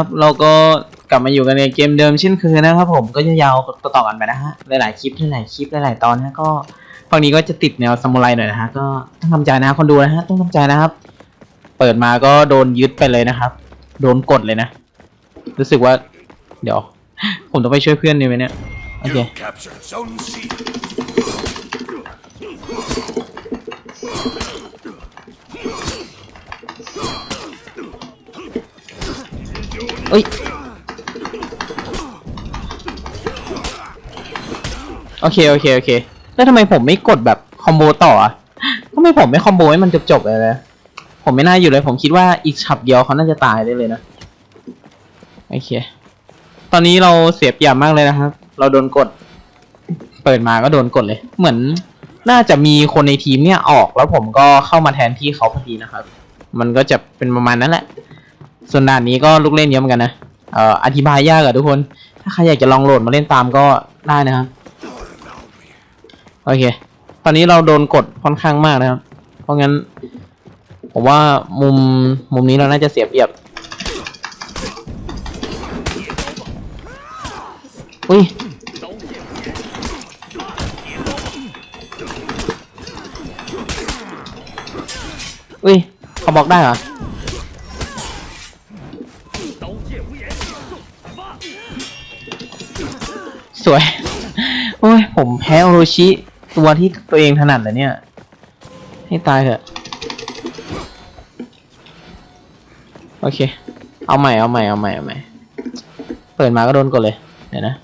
ครับเราก็กลับมาอยู่กันในเกมเดิมเช่นเคยนะครับผมก็จะยาวต่อๆกันไปนะฮะหลายๆคลิปหลายๆคลิปหลายๆตอนนะก็ฝั่งนี้ก็จะติดแนวซามูไรหน่อยนะฮะก็ต้องทำใจนะคนดูนะฮะต้องทำใจนะครับ เปิดมาก็โดนยึดไปเลยนะครับ โดนกดเลยนะ รู้สึกว่า เดี๋ยว ผมต้องไปช่วยเพื่อนดีไหมเนี่ยโอเค You captured Zone C. เอ้ยโอเคโอเคโอเค แล้วทำไมผมไม่กดแบบคอมโบต่ออะทำไมผมไม่คอมโบให้มันจบๆเลยนะผมไม่น่าอยู่เลย ผมคิดว่าอีกฉับเดียวเขาน่าจะตายได้เลยนะโอเค ตอนนี้เราเสียเปรียบมากเลยนะครับ เราโดนกด เปิดมาก็โดนกดเลย เหมือนน่าจะมีคนในทีมเนี่ยออกแล้วผมก็เข้ามาแทนที่เขาพอดีนะครับ มันก็จะเป็นประมาณนั้นแหละ ส่วนด่านนี้ก็ลูกเล่นเยอะเหมือนกันนะเอ่ออธิบายยากอะทุกคน ถ้าใครอยากจะลองโหลดมาเล่นตามก็ได้นะครับโอเค ตอนนี้เราโดนกดค่อนข้างมากนะครับ เพราะงั้นผมว่ามุมมุมนี้เราน่าจะเสียเปรียบ อุ้ยอุ้ยเขาบอกได้เหรอ สวย โอ้ย ผมแพ้โอโรชิ ตัวที่ตัวเองถนัดเลยเนี่ย ให้ตายเถอะ โอเค เอาใหม่ เอาใหม่ เอาใหม่ เอาใหม่ เปิดมาก็โดนกดเลย เดี๋ยวนะ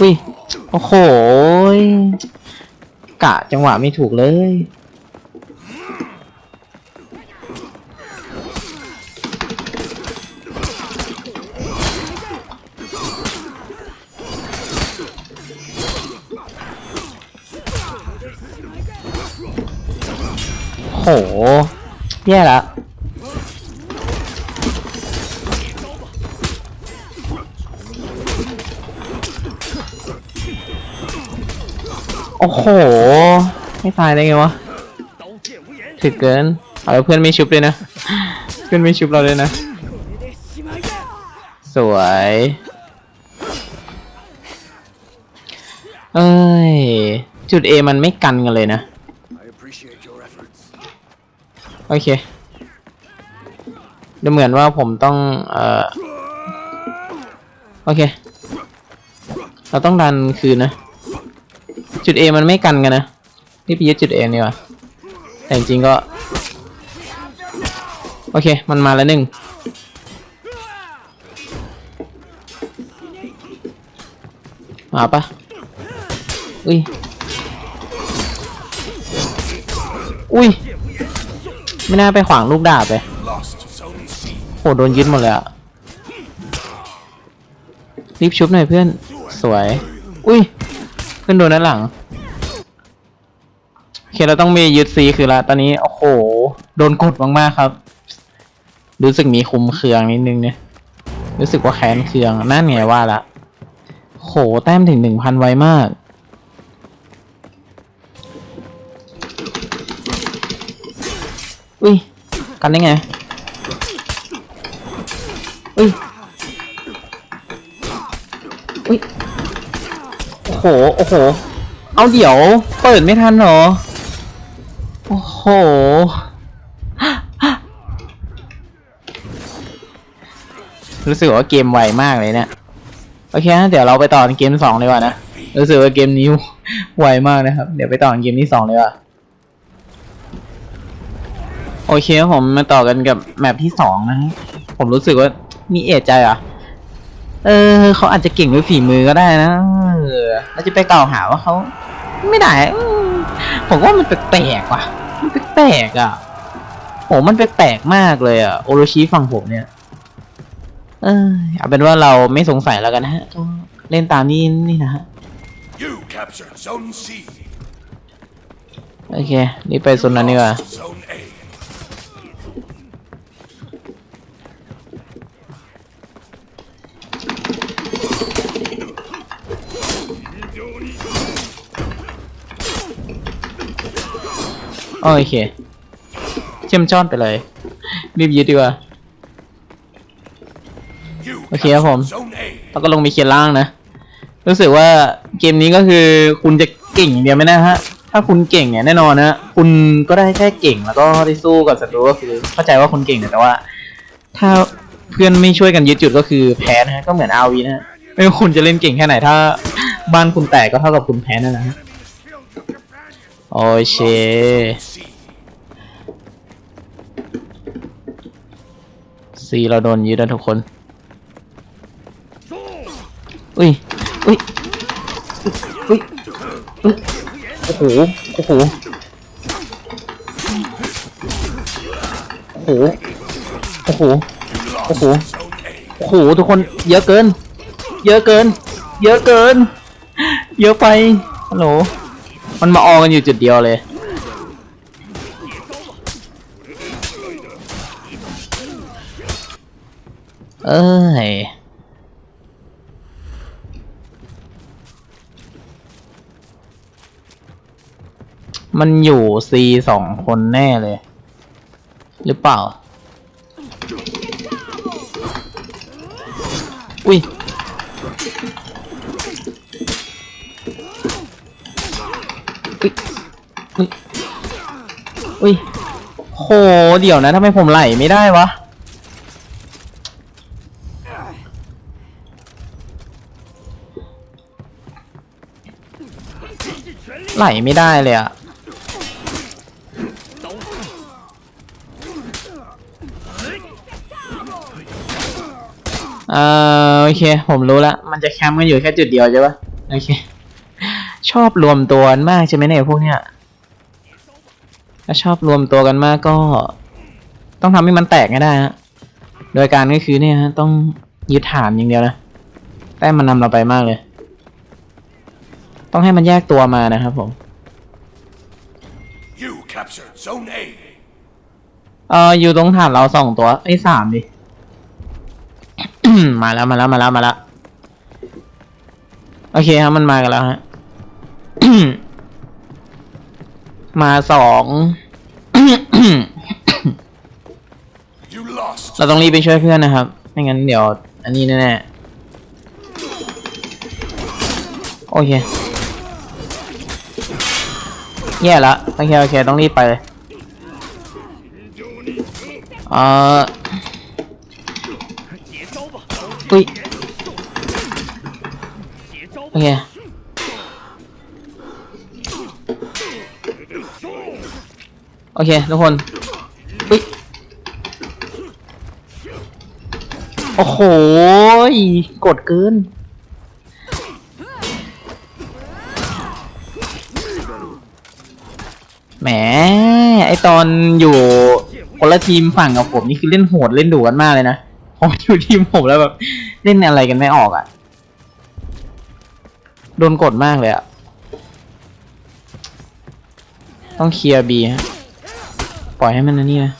อุ้ย โอ้โห กะจังหวะไม่ถูกเลย โห แย่ละ อ้โห ไม่ตายได้ไงวะถึกเกิน เอาแล้วเพื่อนไม่ชุบเลยนะ เพื่อนไม่ชุบเราเลยนะ สวย เอ้ย จุด A มันไม่กันกันเลยนะ I appreciate your efforts. โอเคดูเหมือนว่าผมต้อง เอ่อ โอเค เราต้องดันคืนนะ จุด A มันไม่กันกันนะนี่ไปยึดจุด A นี่ว่ะแต่จริงก็ โอเค มันมาแล้วหนึ่งมาปะอุ้ย อุ้ย ไม่น่าไปขวางลูกดาบเลยโหโดนยึดหมดเลยอะรีบชุบหน่อยเพื่อน สวย อุ้ย เพื่อนโดนด้านหลังโอเคเราต้องมียึดซีคือละตอนนี้โอ้โห โดนกดมากๆครับ รู้สึกมีคุมเคืองนิดนึงเนี่ยรู้สึกว่าแค้นเคืองนั่นไงว่าละโหแต้มถึงหนึ่งพันไวมากอุ้ยกันได้ไงอุ้ยอุ้ย โอ้โห โอ้โห เอาเดี๋ยว เปิดไม่ทันหรอ โอ้โห รู้สึกว่าเกมไวมากเลยเนี่ย โอเคนะเดี๋ยวเราไปต่อเกมสองเลยว่ะนะ รู้สึกว่าเกมนี้ไวมากนะครับ เดี๋ยวไปต่อเกมที่สองเลยว่ะโอเคผมมาต่อกันกับแมปที่สองนะ ผมรู้สึกว่ามีเอะใจอะ เออเขาอาจจะเก่งด้วยฝีมือก็ได้นะเออเราจะไปกล่าวหาว่าเขาไม่ได้อืมผมว่ามันแปลกๆว่ะมันแปลกๆอะโหมันแปลกๆมากเลยอะโอโรชิฝั่งผมเนี่ย เออเอาเป็นว่าเราไม่สงสัยแล้วกันนะฮะก็เล่นตามนี่นี่นะฮะ You captured Zone C. โอเค นี่ไปโซนนั้นดีกว่า โอเค เชื่อมจ้อนไปเลยรีบยึดดีกว่า You Okay, captured Hom. Zone A. แล้วก็ลงไปเคลียร์ล่างนะ รู้สึกว่าเกมนี้ก็คือคุณจะเก่งอย่างเดียวไม่ได้ฮะ ถ้าคุณเก่งเนี่ยแน่นอนนะ คุณก็ได้แค่เก่งแล้วก็ได้สู้กับศัตรูก็คือ เข้าใจว่าคุณเก่งแต่ว่า ถ้าเพื่อนไม่ช่วยกันยึดจุดก็คือแพ้นะฮะ ก็เหมือนอาวีนะฮะไม่ว่าคุณจะเล่นเก่งแค่ไหนถ้าบ้านคุณแตกก็เท่ากับคุณแพ้นั่นนะฮะ โอเคซีเราโดนยึดแล้วทุกคนอุ้ยอุ้ย อุ้ย อุ้ย โอ้โห โอ้โห โอ้โห โอ้โห โอ้โห โอ้โห ทุกคน เยอะเกิน เยอะเกิน เยอะเกิน เยอะไป ฮัลโหล มันมาออกันอยู่จุดเดียวเลย เอ้ยมันอยู่ซีสองคนแน่เลย หรือเปล่า อุ้ย อุ้ยอุ้ยอุ้ยโหเดี๋ยวนะทำไมผมไหลไม่ได้วะไหลไม่ได้เลยอะเอ่อโอเค ผมรู้ละมันจะแคมป์กันอยู่แค่จุดเดียวใช่ปะโอเค ชอบรวมตัวกันมากใช่ไหมเนี่ยพวกเนี้ยถ้าชอบรวมตัวกันมากก็ ต้องทำให้มันแตกให้ได้ฮะโดยการก็คือเนี่ยฮะต้องยึดฐานอย่างเดียวนะแต้มมันนำเราไปมากเลย ต้องให้มันแยกตัวมานะครับผม You captured Zone A. เอออยู่ตรงฐานเราสองตัวไอ้ยสามดิมาแล้วมาแล้วมาแล้วมาแล้วโอเคครับมันมากันแล้วฮะ มาสอง You lost. เราต้องรีบไปช่วยเพื่อนนะครับ ไม่งั้นเดี๋ยว อันนี้แน่ๆ โอเค แย่ละ โอเค โอเค ต้องรีบไปเลยเอ่ออุ้ย โอเค โอเคทุกคนอุ้ยโอ้โหกดเกิน แหม ไอตอนอยู่คนละทีมฝั่งกับผมนี่คือเล่นโหดเล่นดุกันมากเลยนะพออยู่ทีมผมแล้วแบบเล่นอะไรกันไม่ออกอะ่ะ โดนกดมากเลยอะ่ะ ต้องเคลียร์บีฮะ ล่อยให้มันนะนี่นะ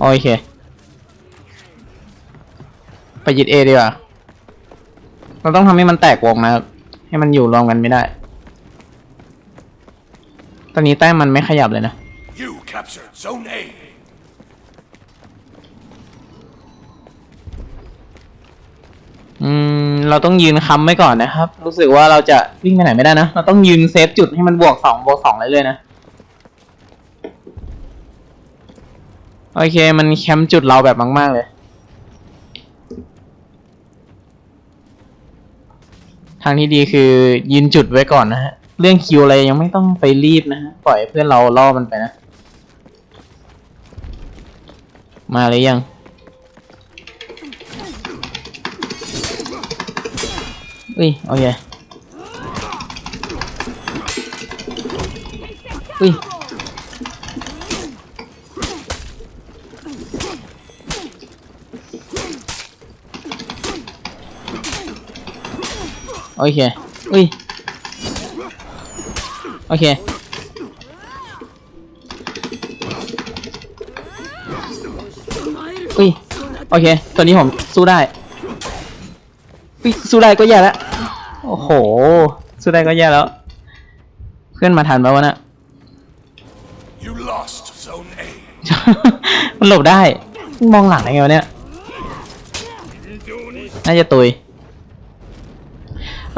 โอเค ไปยึดเอดีกว่า เราต้องทำให้มันแตกวงนะครับ ให้มันอยู่รวมกันไม่ได้ ตอนนี้แต้มมันไม่ขยับเลยนะ You captured Zone A. อืม เราต้องยืนค้ำไว้ก่อนนะครับ รู้สึกว่าเราจะวิ่งไปไหนไม่ได้นะ เราต้องยืนเซฟจุดให้มันบวกสองบวกสองเรื่อยๆนะ โอเค มันแคมป์จุดเราแบบมาก ๆ เลย ทางที่ดีคือยืนจุดไว้ก่อนนะฮะ เรื่องคิวอะไรยังไม่ต้องไปรีบนะฮะ ปล่อยเพื่อนเราล่อมันไปนะ มาเลยยัง อุ้ยโอเคอุ้ยโอเคอุ้ยโอเคอุ้ยโอเคตัวนี้ผมสู้ได้อุ้ยสู้ได้ก็แย่แล้ว อ้โห สู้ได้ก็แย่แล้ว เพื่อนมาทันปะวะน่ะ You lost Zone A. มันหลบได้ มองหลังได้ไงวะเนี่ย น่าจะตุย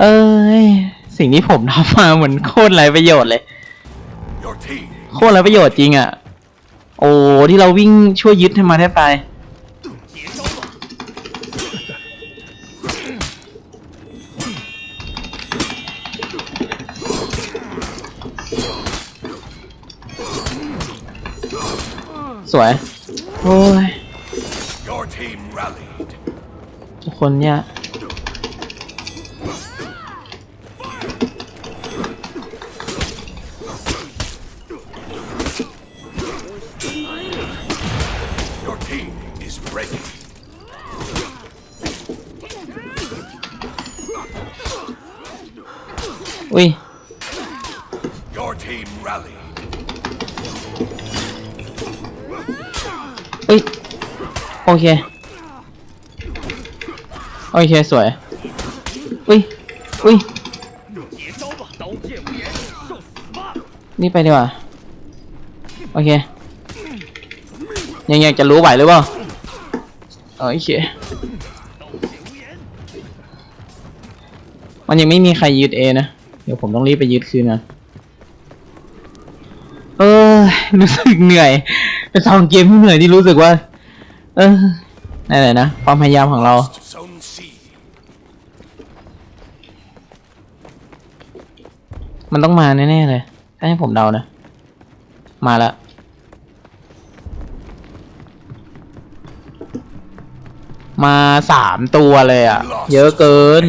เอ้ย สิ่งที่ผมทำมาเหมือนโคตรไรประโยชน์เลย Your team โคตรไรประโยชน์จริงอะ โอ้ที่เราวิ่งช่วยยึดให้มาแทบตาย สวย โอ้ย Your team rallied. ทุกคนเนี่ย Your team is breaking. อุ้ย โอเค โอเค สวย อุ้ย อุ้ย นี่ไปดีกว่า โอเค ยังอยากจะรู้ไหวหรือเปล่า โอเค มันยังไม่มีใครยึดเอนะ เดี๋ยวผมต้องรีบไปยึดคืนนะ เออรู้สึกเหนื่อย เป็นสองเกมที่เหนื่อยที่รู้สึกว่า เออนั่นแหละนะความพยายามของเรา Zone C. มันต้องมาแน่ๆเลย ถ้าให้ผมเดานะ มาละมาสามตัวเลยอะ เยอะเกิน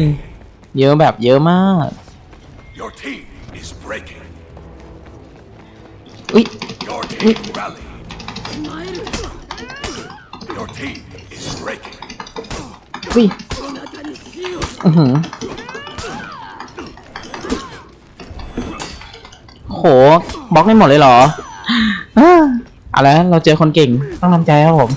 เยอะแบบเยอะมาก Your team is breaking. อุ้ย Your team rallied. Your team is breaking. อุ้ยอือหือโหบล็อกได้หมดเลยเหรออ่าเอาละเราเจอคนเก่ง ต้องทำใจครับผม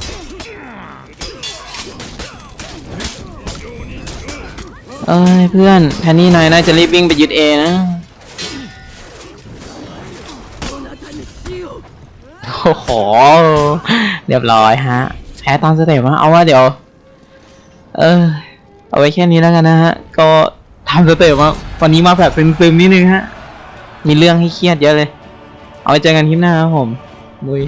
เอ้ยเพื่อนแพนนี่นายน่าจะรีบวิ่งไปยึดเอนะ โอ้โห เรียบร้อยฮะ แพ้ตามสเต็ปมาเอาว่าเดี๋ยว เออ เอาไว้แค่นี้แล้วกันนะฮะ ก็ทำสเต็ปมาวันนี้มาแบบซึมๆนิดนึงฮะ มีเรื่องให้เครียดเยอะเลย เอาไว้เจอกันคลิปหน้าครับผมบุย